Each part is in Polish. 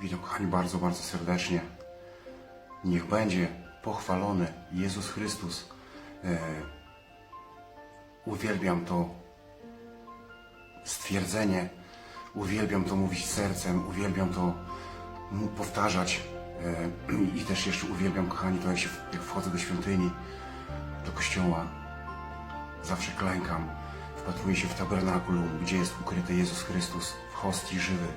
Witam kochani bardzo, bardzo serdecznie. Niech będzie pochwalony Jezus Chrystus. E, uwielbiam to stwierdzenie, uwielbiam to mówić sercem, uwielbiam to powtarzać e, i też jeszcze uwielbiam, kochani, to jak, się, jak wchodzę do świątyni, do kościoła, zawsze klękam, wpatruję się w tabernakulum, gdzie jest ukryty Jezus Chrystus w hostii żywy.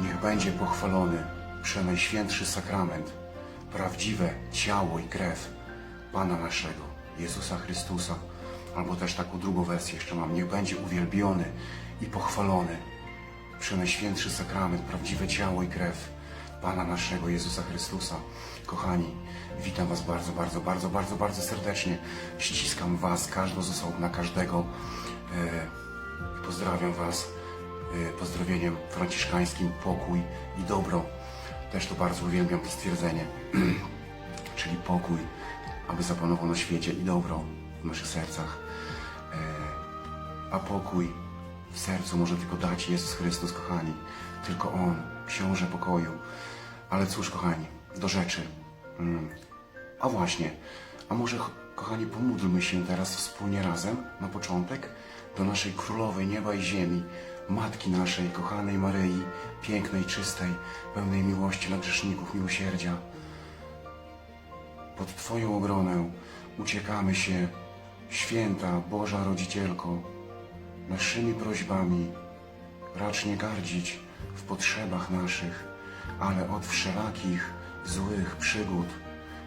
Niech będzie pochwalony przenajświętszy sakrament, prawdziwe ciało i krew Pana naszego, Jezusa Chrystusa. Albo też taką drugą wersję jeszcze mam. Niech będzie uwielbiony i pochwalony przenajświętszy sakrament, prawdziwe ciało i krew Pana naszego, Jezusa Chrystusa. Kochani, witam Was bardzo, bardzo, bardzo, bardzo, bardzo serdecznie. Ściskam Was, każdą z osobna, każdego. E, pozdrawiam Was pozdrowieniem franciszkańskim pokój i dobro. Też to bardzo uwielbiam to stwierdzenie, czyli pokój, aby zapanował na świecie i dobro w naszych sercach. E, a pokój w sercu może tylko dać Jezus Chrystus, kochani. Tylko On, książę pokoju. Ale cóż, kochani, do rzeczy. Mm. A właśnie, a może, ch- kochani, pomódlmy się teraz wspólnie razem, na początek, do naszej Królowej Nieba i Ziemi, Matki naszej, kochanej Maryi, pięknej, czystej, pełnej miłości dla grzeszników, miłosierdzia. Pod Twoją obronę uciekamy się, święta Boża Rodzicielko, naszymi prośbami. Racz nie gardzić w potrzebach naszych, ale od wszelakich złych przygód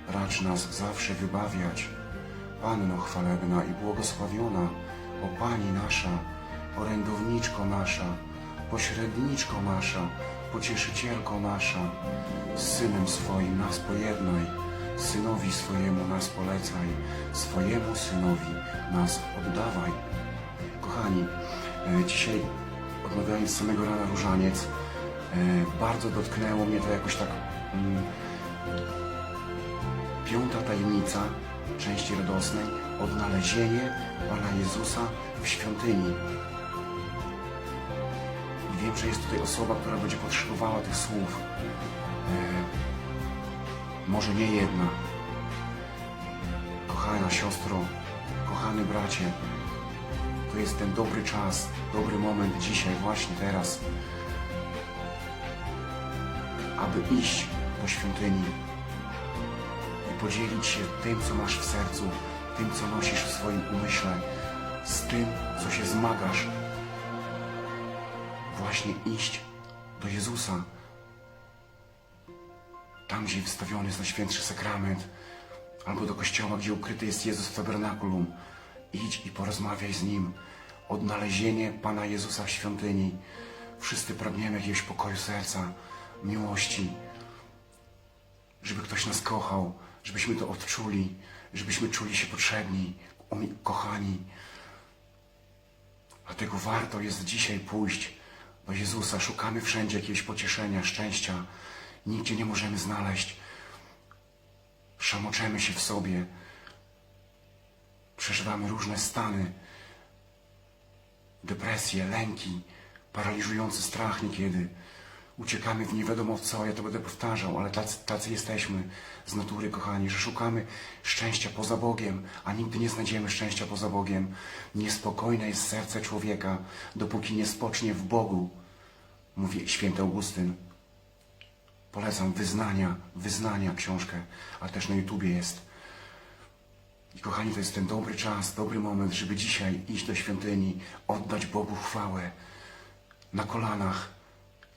racz nas zawsze wybawiać. Panno chwalebna i błogosławiona, o Pani nasza, orędowniczko nasza, pośredniczko nasza, pocieszycielko nasza, z Synem swoim nas pojednaj, Synowi swojemu nas polecaj, swojemu Synowi nas oddawaj. Kochani, e, dzisiaj odmawiając samego rana różaniec, e, bardzo dotknęło mnie to jakoś tak mm, piąta tajemnica części radosnej, odnalezienie Pana Jezusa w świątyni. Wiem, że jest tutaj osoba, która będzie potrzebowała tych słów. E, może nie jedna. Kochana siostro, kochany bracie, to jest ten dobry czas, dobry moment dzisiaj, właśnie teraz, aby iść do świątyni i podzielić się tym, co masz w sercu, tym, co nosisz w swoim umyśle, z tym, co się zmagasz. Właśnie iść do Jezusa, tam, gdzie wstawiony jest Najświętszy Sakrament, albo do kościoła, gdzie ukryty jest Jezus w tabernakulum. Idź i porozmawiaj z Nim. Odnalezienie Pana Jezusa w świątyni. Wszyscy pragniemy jakiegoś pokoju serca, miłości, żeby ktoś nas kochał, żebyśmy to odczuli, żebyśmy czuli się potrzebni, kochani. Dlatego warto jest dzisiaj pójść do Jezusa. Szukamy wszędzie jakiegoś pocieszenia, szczęścia. Nigdzie nie możemy znaleźć. Szamoczemy się w sobie. Przeżywamy różne stany. Depresje, lęki, paraliżujący strach niekiedy. Uciekamy w nie wiadomo co, ja to będę powtarzał, ale tacy, tacy jesteśmy z natury, kochani, że szukamy szczęścia poza Bogiem, a nigdy nie znajdziemy szczęścia poza Bogiem. Niespokojne jest serce człowieka, dopóki nie spocznie w Bogu, mówi święty Augustyn. Polecam wyznania, wyznania książkę, ale też na YouTubie jest. I kochani, to jest ten dobry czas, dobry moment, żeby dzisiaj iść do świątyni, oddać Bogu chwałę na kolanach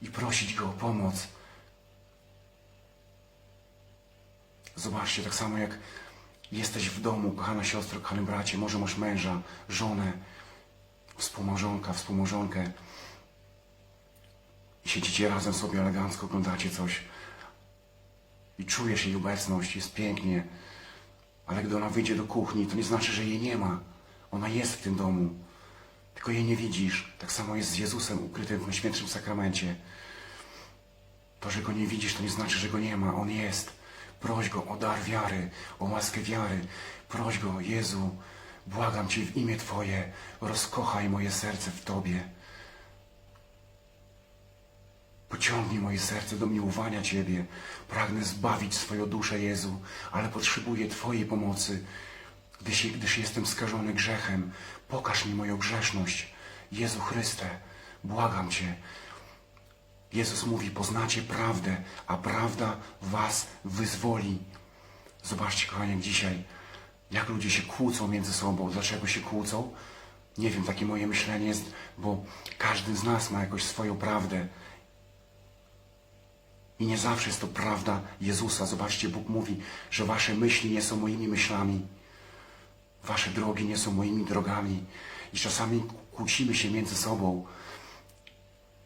i prosić Go o pomoc. Zobaczcie, tak samo jak jesteś w domu, kochana siostro, kochany bracie, może masz męża, żonę, współmałżonka, współmałżonkę i siedzicie razem sobie elegancko, oglądacie coś i czujesz jej obecność, jest pięknie, ale gdy ona wyjdzie do kuchni, to nie znaczy, że jej nie ma. Ona jest w tym domu, tylko jej nie widzisz. Tak samo jest z Jezusem ukrytym w Najświętszym Sakramencie. To, że go nie widzisz, to nie znaczy, że go nie ma. On jest. Proś go o dar wiary, o łaskę wiary. Proś go, Jezu, błagam Cię w imię Twoje, rozkochaj moje serce w Tobie. Pociągnij moje serce do miłowania Ciebie. Pragnę zbawić swoją duszę, Jezu, ale potrzebuję Twojej pomocy, gdyż, gdyż jestem skażony grzechem. Pokaż mi moją grzeszność. Jezu Chryste, błagam Cię. Jezus mówi, poznacie prawdę, a prawda was wyzwoli. Zobaczcie, kochani, dzisiaj, jak ludzie się kłócą między sobą. Dlaczego się kłócą? Nie wiem, takie moje myślenie jest, bo każdy z nas ma jakoś swoją prawdę. I nie zawsze jest to prawda Jezusa. Zobaczcie, Bóg mówi, że wasze myśli nie są moimi myślami. Wasze drogi nie są moimi drogami. I czasami kłócimy się między sobą.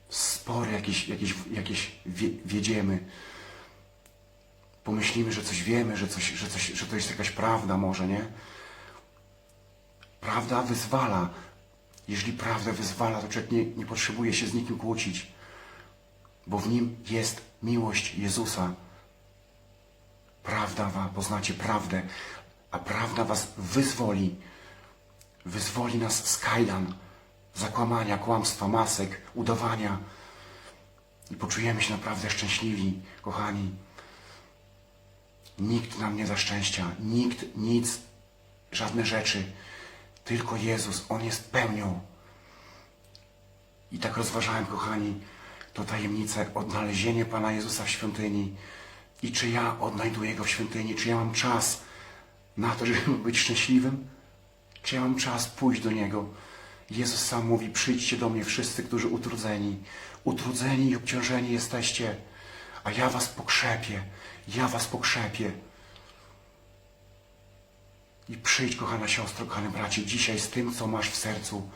Spory jakieś, jakieś, jakieś wie, wiedziemy. Pomyślimy, że coś wiemy, że, coś, że, coś, że to jest jakaś prawda może, nie? Prawda wyzwala. Jeżeli prawda wyzwala, to człowiek nie, nie potrzebuje się z nikim kłócić, bo w nim jest miłość Jezusa. Prawda poznacie prawdę, a prawda was wyzwoli. Wyzwoli nas z kajdan, zakłamania, kłamstwa, masek, udawania. I poczujemy się naprawdę szczęśliwi, kochani. Nikt nam nie da szczęścia, nikt, nic, żadne rzeczy. Tylko Jezus, On jest pełnią. I tak rozważałem, kochani, to tajemnicę odnalezienie Pana Jezusa w świątyni. I czy ja odnajduję Go w świątyni, czy ja mam czas na to, żeby być szczęśliwym? Czy ja mam czas pójść do Niego? Jezus sam mówi, przyjdźcie do mnie wszyscy, którzy utrudzeni. Utrudzeni i obciążeni jesteście, a ja was pokrzepię. Ja was pokrzepię. I przyjdź, kochana siostro, kochany bracie, dzisiaj z tym, co masz w sercu,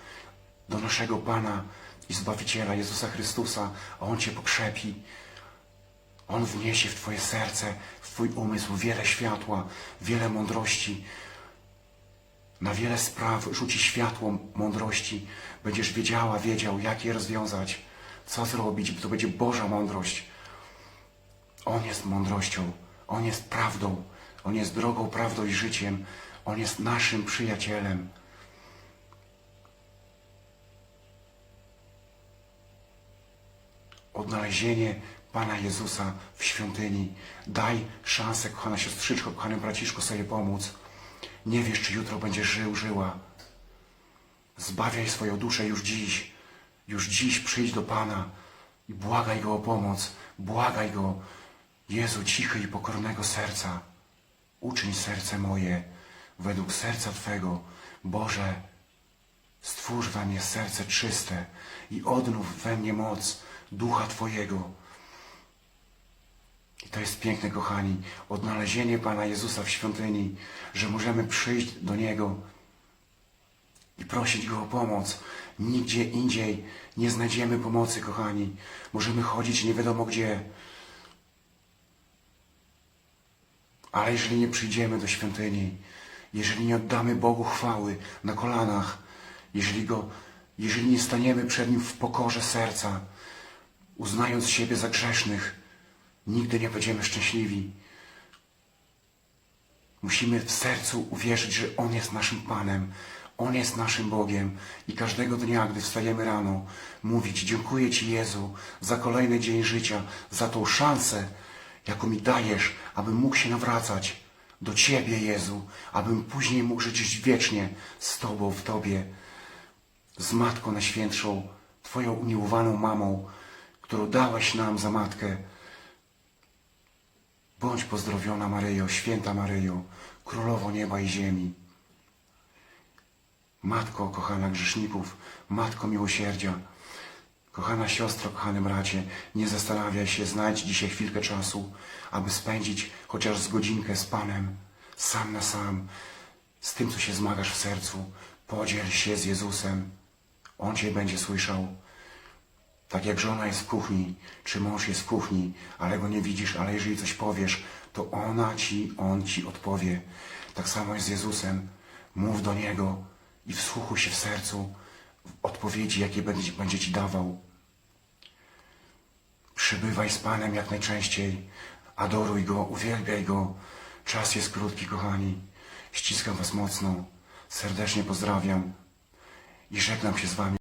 do naszego Pana i Zbawiciela Jezusa Chrystusa, a On Cię pokrzepi. On wniesie w Twoje serce, w Twój umysł wiele światła, wiele mądrości. Na wiele spraw rzuci światło mądrości. Będziesz wiedziała, wiedział, jak je rozwiązać, co zrobić. To będzie Boża mądrość. On jest mądrością, On jest prawdą, On jest drogą, prawdą i życiem. On jest naszym przyjacielem. Odnalezienie Pana Jezusa w świątyni. Daj szansę, kochana siostrzyczko, kochany braciszko, sobie pomóc. Nie wiesz, czy jutro będziesz żył, żyła. Zbawiaj swoją duszę już dziś. Już dziś przyjdź do Pana i błagaj Go o pomoc. Błagaj Go, Jezu, cichy i pokornego serca. Uczyń serce moje według serca Twego. Boże, stwórz we mnie serce czyste i odnów we mnie moc Ducha Twojego. I to jest piękne, kochani, odnalezienie Pana Jezusa w świątyni, że możemy przyjść do Niego i prosić Go o pomoc. Nigdzie indziej nie znajdziemy pomocy, kochani. Możemy chodzić nie wiadomo gdzie. Ale jeżeli nie przyjdziemy do świątyni, jeżeli nie oddamy Bogu chwały na kolanach, jeżeli, go, jeżeli nie staniemy przed Nim w pokorze serca, uznając siebie za grzesznych, nigdy nie będziemy szczęśliwi. Musimy w sercu uwierzyć, że On jest naszym Panem, On jest naszym Bogiem i każdego dnia, gdy wstajemy rano, mówić dziękuję Ci Jezu za kolejny dzień życia, za tą szansę, jaką mi dajesz, abym mógł się nawracać do Ciebie, Jezu, abym później mógł żyć wiecznie z Tobą, w Tobie, z Matką Najświętszą, Twoją umiłowaną mamą, którą dałeś nam za matkę. Bądź pozdrowiona Maryjo, święta Maryjo, Królowo nieba i ziemi. Matko kochana grzeszników, Matko miłosierdzia, kochana siostro, kochany bracie, nie zastanawiaj się, znajdź dzisiaj chwilkę czasu, aby spędzić chociaż z godzinkę z Panem, sam na sam, z tym, co się zmagasz w sercu. Podziel się z Jezusem. On Cię będzie słyszał. Tak jak żona jest w kuchni, czy mąż jest w kuchni, ale go nie widzisz, ale jeżeli coś powiesz, to ona ci, on ci odpowie. Tak samo jest z Jezusem. Mów do Niego i wsłuchuj się w sercu w odpowiedzi, jakie będzie, będzie ci dawał. Przybywaj z Panem jak najczęściej. Adoruj Go, uwielbiaj Go. Czas jest krótki, kochani. Ściskam Was mocno. Serdecznie pozdrawiam i żegnam się z Wami.